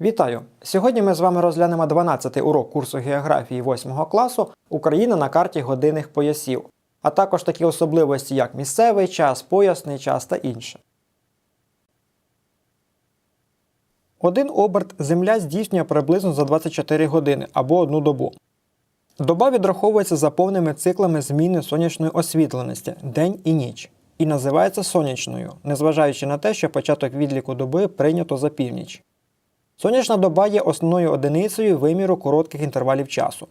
Вітаю! Сьогодні ми з вами розглянемо 12-й урок курсу географії 8 класу Україна на карті годинних поясів, а також такі особливості, як місцевий час, поясний час та інше. Один оберт Земля здійснює приблизно за 24 години або одну добу. Доба відраховується за повними циклами зміни сонячної освітленості день і ніч, і називається сонячною, незважаючи на те, що початок відліку доби прийнято за північ. Сонячна доба є основною одиницею виміру коротких інтервалів часу.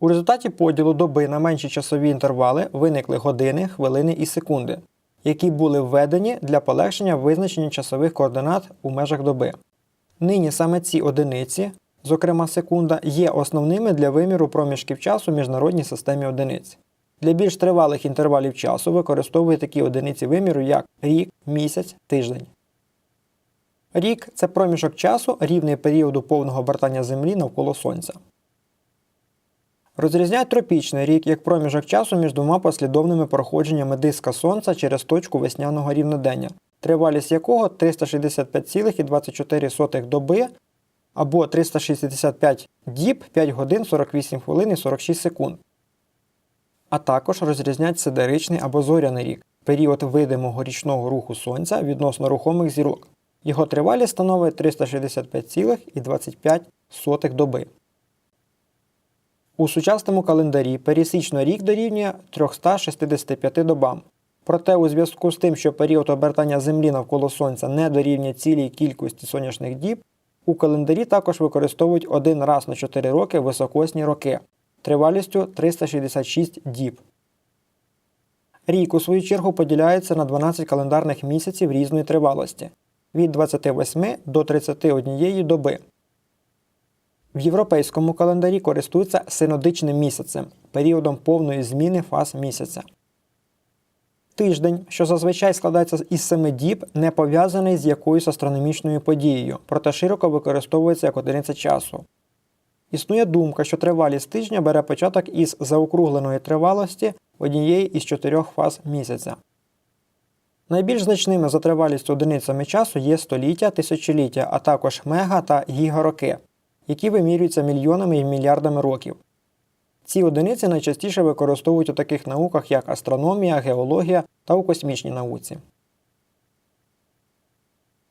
У результаті поділу доби на менші часові інтервали виникли години, хвилини і секунди, які були введені для полегшення визначення часових координат у межах доби. Нині саме ці одиниці, зокрема секунда, є основними для виміру проміжків часу в міжнародній системі одиниць. Для більш тривалих інтервалів часу використовують такі одиниці виміру, як рік, місяць, тиждень. Рік це проміжок часу, рівний періоду повного обертання Землі навколо Сонця. Розрізняють тропічний рік як проміжок часу між двома послідовними проходженнями диска Сонця через точку весняного рівнодення, тривалість якого 365,24 доби або 365 діб 5 годин 48 хвилин і 46 секунд. А також розрізняють сидеричний або зоряний рік період видимого річного руху Сонця відносно рухомих зірок. Його тривалість становить 365,25 доби. У сучасному календарі пересічно рік дорівнює 365 добам. Проте у зв'язку з тим, що період обертання Землі навколо Сонця не дорівнює цілій кількості сонячних діб, у календарі також використовують один раз на 4 роки високосні роки тривалістю 366 діб. Рік, у свою чергу, поділяється на 12 календарних місяців різної тривалості від 28 до 31 доби. В європейському календарі користуються синодичним місяцем, періодом повної зміни фаз місяця. Тиждень, що зазвичай складається із семи діб, не пов'язаний з якоюсь астрономічною подією, проте широко використовується як одиниця часу. Існує думка, що тривалість тижня бере початок із заокругленої тривалості однієї із чотирьох фаз місяця. Найбільш значними за тривалістю одиницями часу є століття, тисячоліття, а також мега та гігароки, які вимірюються мільйонами і мільярдами років. Ці одиниці найчастіше використовують у таких науках, як астрономія, геологія та у космічній науці.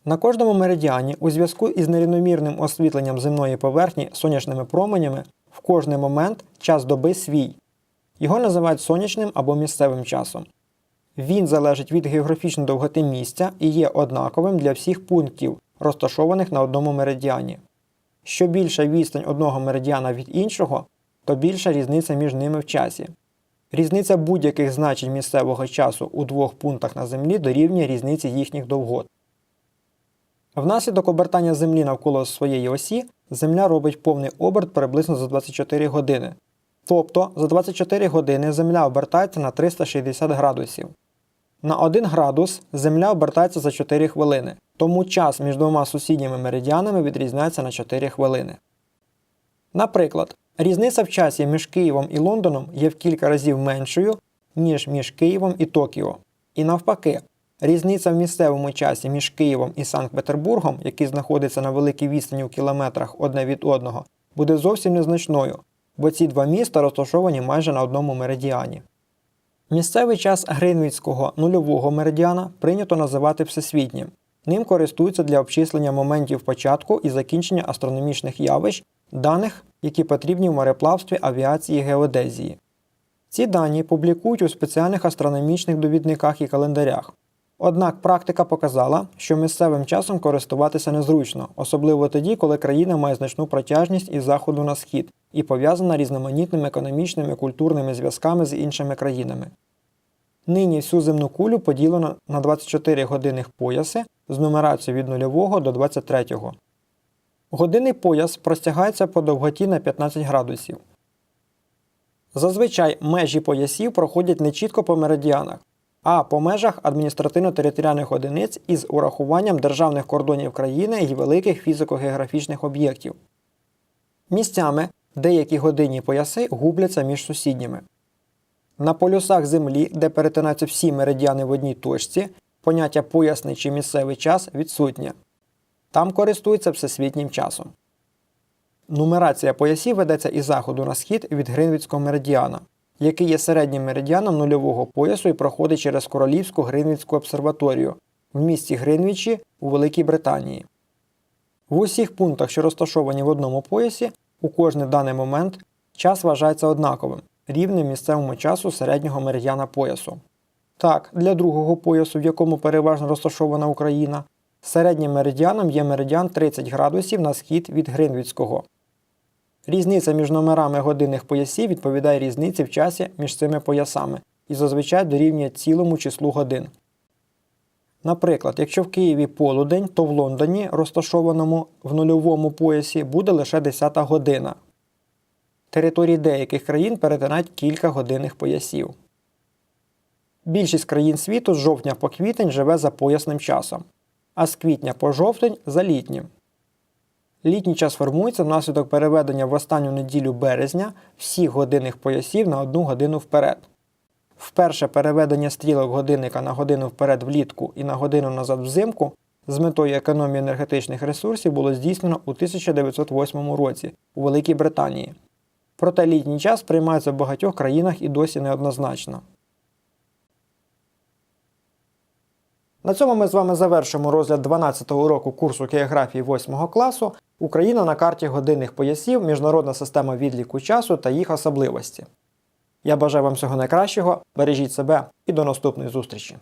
На кожному меридіані у зв'язку із нерівномірним освітленням земної поверхні сонячними променями в кожний момент час доби свій. Його називають сонячним або місцевим часом. Він залежить від географічної довготи місця і є однаковим для всіх пунктів, розташованих на одному меридіані. Що більша відстань одного меридіана від іншого, то більша різниця між ними в часі. Різниця будь-яких значень місцевого часу у двох пунктах на Землі дорівнює різниці їхніх довгот. Внаслідок обертання Землі навколо своєї осі Земля робить повний оберт приблизно за 24 години. Тобто за 24 години Земля обертається на 360 градусів. На 1 градус Земля обертається за 4 хвилини, тому час між двома сусідніми меридіанами відрізняється на 4 хвилини. Наприклад, різниця в часі між Києвом і Лондоном є в кілька разів меншою, ніж між Києвом і Токіо. І навпаки, різниця в місцевому часі між Києвом і Санкт-Петербургом, який знаходиться на великій відстані у кілометрах одне від одного, буде зовсім незначною, бо ці два міста розташовані майже на одному меридіані. Місцевий час Гринвіцького нульового меридіана прийнято називати всесвітнім. Ним користуються для обчислення моментів початку і закінчення астрономічних явищ, даних, які потрібні в мореплавстві, авіації геодезії. Ці дані публікують у спеціальних астрономічних довідниках і календарях. Однак практика показала, що місцевим часом користуватися незручно, особливо тоді, коли країна має значну протяжність із заходу на схід і пов'язана різноманітними економічними культурними зв'язками з іншими країнами. Нині всю земну кулю поділено на 24 годинних пояси з нумерацією від 0 до 23. Годинний пояс простягається по довготі на 15 градусів. Зазвичай межі поясів проходять не чітко по меридіанах, а по межах адміністративно-територіальних одиниць із урахуванням державних кордонів країни і великих фізико-географічних об'єктів. Місцями деякі годинні пояси губляться між сусідніми. На полюсах Землі, де перетинаються всі меридіани в одній точці, поняття поясний чи місцевий час відсутнє. Там користуються всесвітнім часом. Нумерація поясів ведеться із заходу на схід від Гринвіцького меридіана, який є середнім меридіаном нульового поясу і проходить через Королівську Гринвіцьку обсерваторію в місті Гринвічі у Великій Британії. В усіх пунктах, що розташовані в одному поясі, у кожний даний момент час вважається однаковим, рівним місцевому часу середнього меридіана поясу. Так, для другого поясу, в якому переважно розташована Україна, середнім меридіаном є меридіан 30 градусів на схід від Гринвіцького. Різниця між номерами годинних поясів відповідає різниці в часі між цими поясами і зазвичай дорівнює цілому числу годин. Наприклад, якщо в Києві полудень, то в Лондоні, розташованому в нульовому поясі, буде лише 10 година. Території деяких країн перетинають кілька годинних поясів. Більшість країн світу з жовтня по квітень живе за поясним часом, а з квітня по жовтень за літнім. Літній час формується внаслідок переведення в останню неділю березня всіх годинних поясів на одну годину вперед. Вперше переведення стрілок годинника на годину вперед влітку і на годину назад взимку з метою економії енергетичних ресурсів було здійснено у 1908 році у Великій Британії. Проте літній час приймається в багатьох країнах і досі неоднозначно. На цьому ми з вами завершимо розгляд 12-го уроку курсу географії 8 класу Україна на карті годинних поясів, міжнародна система відліку часу та їх особливості. Я бажаю вам всього найкращого, бережіть себе і до наступної зустрічі!